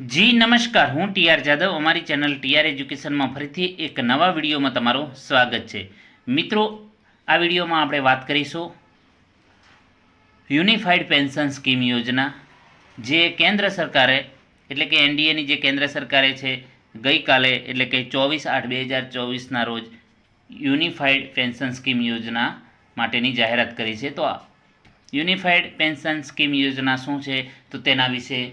જી, નમસ્કાર. હું ટીઆર જાદવ. અમારી ચેનલ ટીઆર એજ્યુકેશનમાં ફરીથી એક નવા વિડીયોમાં તમારું સ્વાગત છે. મિત્રો, આ વિડીયોમાં આપણે વાત કરીશું યુનિફાઈડ પેન્શન સ્કીમ યોજના, જે કેન્દ્ર સરકારે, એટલે કે એનડીએની જે કેન્દ્ર સરકારે છે, ગઈકાલે, એટલે કે ચોવીસ આઠ બે હજાર ચોવીસના રોજ યુનિફાઈડ પેન્શન સ્કીમ યોજના માટેની જાહેરાત કરી છે. તો આ યુનિફાઈડ પેન્શન સ્કીમ યોજના શું છે? તો તેના વિશે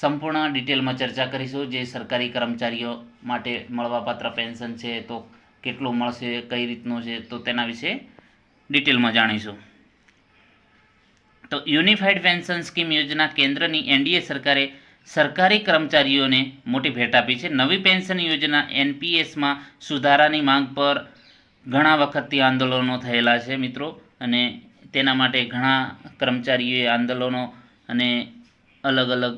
સંપૂર્ણ ડિટેલમાં ચર્ચા કરીશું. જે સરકારી કર્મચારીઓ માટે મળવાપાત્ર પેન્શન છે, તો કેટલું મળશે, કઈ રીતનું છે, તો તેના વિશે ડિટેલમાં જાણીશું. તો યુનિફાઈડ પેન્શન સ્કીમ યોજના કેન્દ્રની એનડીએ સરકારે સરકારી કર્મચારીઓને મોટી ભેટ આપી છે. નવી પેન્શન યોજના એનપીએસમાં સુધારાની માંગ પર ઘણા વખતથી આંદોલનો થયેલા છે મિત્રો, અને તેના માટે ઘણા કર્મચારીઓએ આંદોલનો અને અલગ અલગ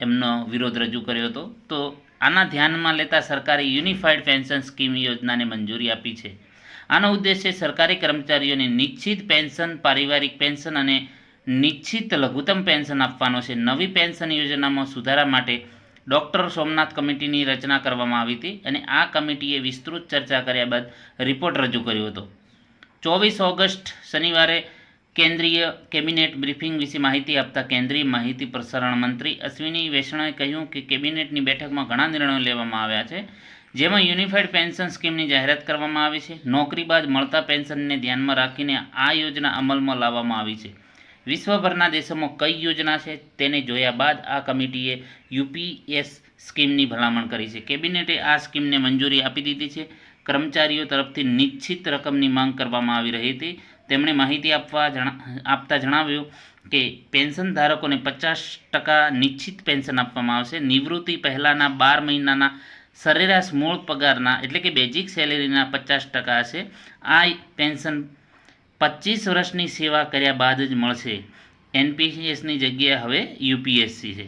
એમનો વિરોધ રજૂ કર્યો હતો. તો આના ધ્યાનમાં લેતા સરકારે યુનિફાઈડ પેન્શન સ્કીમ યોજનાને મંજૂરી આપી છે. આનો ઉદ્દેશ્ય સરકારી કર્મચારીઓને નિશ્ચિત પેન્શન, પારિવારિક પેન્શન અને નિશ્ચિત લઘુત્તમ પેન્શન આપવાનો છે. નવી પેન્શન યોજનામાં સુધારા માટે ડૉક્ટર સોમનાથ કમિટીની રચના કરવામાં આવી હતી અને આ કમિટીએ વિસ્તૃત ચર્ચા કર્યા બાદ રિપોર્ટ રજૂ કર્યો હતો. ચોવીસ ઓગસ્ટ શનિવારે કેન્દ્રીય કેબિનેટ બ્રીફિંગ વિશે માહિતી આપતા કેન્દ્રીય માહિતી પ્રસારણ મંત્રી અશ્વિની વૈષ્ણવે કહ્યું કે કેબિનેટની બેઠકમાં ઘણા નિર્ણયો લેવામાં આવ્યા છે, જેમાં યુનિફાઈડ પેન્શન સ્કીમની જાહેરાત કરવામાં આવી છે, નોકરી બાદ મળતા પેન્શનને ધ્યાનમાં રાખીને આ યોજના અમલમાં લાવવામાં આવી છે. વિશ્વભરના દેશોમાં કઈ યોજના છે તેને જોયા બાદ આ કમિટીએ યુપીએસ સ્કીમની ભલામણ કરી છે. કેબિનેટે આ સ્કીમને મંજૂરી આપી દીધી છે. કર્મચારીઓ તરફથી નિશ્ચિત રકમની માંગ કરવામાં આવી રહી હતી. તેમણે માહિતી આપવા આપતા જણાવ્યું કે પેન્શન ધારકોને પચાસ ટકા નિશ્ચિત પેન્શન આપવામાં આવશે. નિવૃત્તિ પહેલાંના બાર મહિનાના સરેરાશ મૂળ પગારના એટલે કે બેઝિક સેલેરીના પચાસ ટકા હશે. આ પેન્શન પચીસ વર્ષની સેવા કર્યા બાદ જ મળશે. એનપીએસની જગ્યાએ હવે યુપીએસસી છે.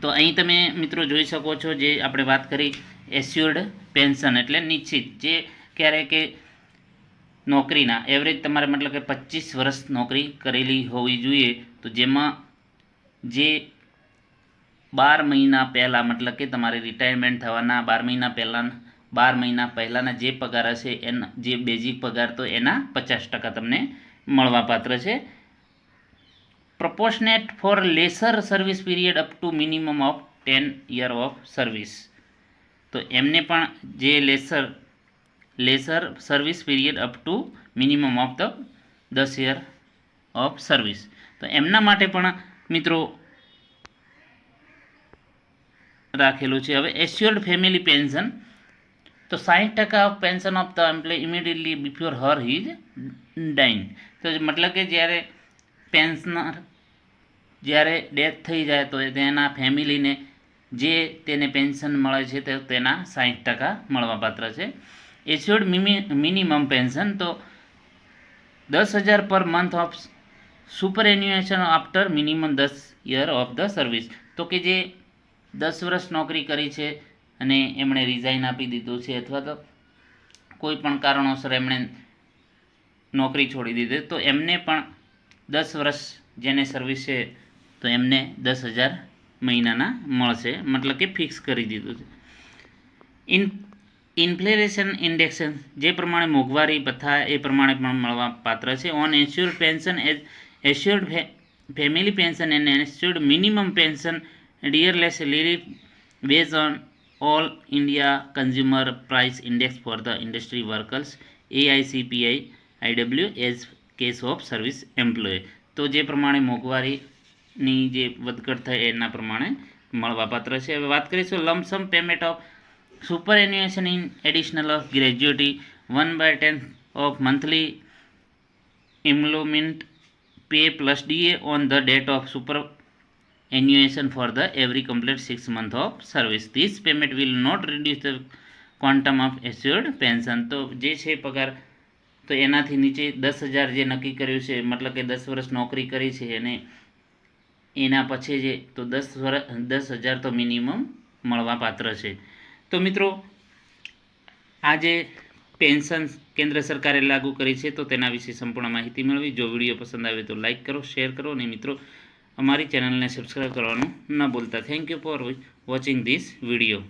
તો અહીં તમે મિત્રો જોઈ શકો છો જે આપણે વાત કરી એસ્યોર્ડ પેન્શન એટલે નિશ્ચિત. જે ક્યારેક નોકરીના. એવરેજ તમારે મતલબ કે પચીસ વર્ષ નોકરી કરેલી હોવી જોઈએ. તો જેમાં જે બાર મહિના પહેલાં મતલબ કે તમારે રિટાયરમેન્ટ થવાના, બાર મહિના પહેલાં, બાર મહિના પહેલાંના જે પગાર હશે એના, જે બેઝિક પગાર તો એના પચાસ ટકા તમને મળવાપાત્ર છે. Proportionate for lesser service period up to minimum of ten year of service તો એમને પણ જે lesser lesser service period up to minimum of the દસ યર ઓફ સર્વિસ. તો એમના માટે પણ મિત્રો રાખેલું છે. હવે એસ્યોર્ડ ફેમિલી પેન્શન. તો સાઠ ટકા of pension of the employ immediately before her his dine તો મતલબ કે જ્યારે પેન્શનર જ્યારે ડેથ થઈ જાય તો તેના ફેમિલીને જે તેને પેન્શન મળે છે તે તેના સાઠ ટકા મળવાપાત્ર છે. એસ્યોર્ડ મિનિમમ પેન્શન તો દસ હજાર પર month of superannuation after minimum દસ યર ઓફ ધ સર્વિસ તો કે જે દસ વર્ષ નોકરી કરી છે અને એમણે રિઝાઇન આપી દીધું છે અથવા તો કોઈ પણ કારણોસર એમણે નોકરી છોડી દીધી તો એમને પણ દસ વર્ષ જેને સર્વિસ છે તો એમને દસ હજાર મહિનાના મળશે મતલબ કે ફિક્સ કરી દીધું છે ઇન ઇન્ફ્લેશન ઇન્ડેક્સ જે પ્રમાણે મોંઘવારી ભથ્થા એ પ્રમાણે પણ મળવા પાત્ર છે. On ensured pension as assured family pension and ensured minimum pension dearness relief base on all India consumer price index for the industry workers AICPI IW as case of service employ તો જે પ્રમાણે મોંઘવારીની જે વધઘટ થાય એના પ્રમાણે મળવાપાત્ર છે. હવે વાત કરીશું lump sum payment of annuation in additional of gratuity one by ten of monthly employment pay plus DA on the date of superannuation for the every complete six month of service. This payment will not reduce the quantum of assured pension તો જે છે પગાર તો એનાથી નીચે દસ હજાર જે નક્કી કર્યું છે મતલબ કે દસ વર્ષ નોકરી કરી છે અને એના પછી જે તો દસ વર્ષ દસ હજાર તો મિનિમમ મળવાપાત્ર છે તો મિત્રો આ જે પેન્શન કેન્દ્ર સરકારે લાગુ કરી છે તો તેના વિશે સંપૂર્ણ માહિતી મેળવી. જો વીડિયો પસંદ આવે તો લાઇક કરો, શેર કરો અને મિત્રો, અમારી ચેનલને સબસ્ક્રાઈબ કરવાનું ન ભૂલતા. Thank you for watching this video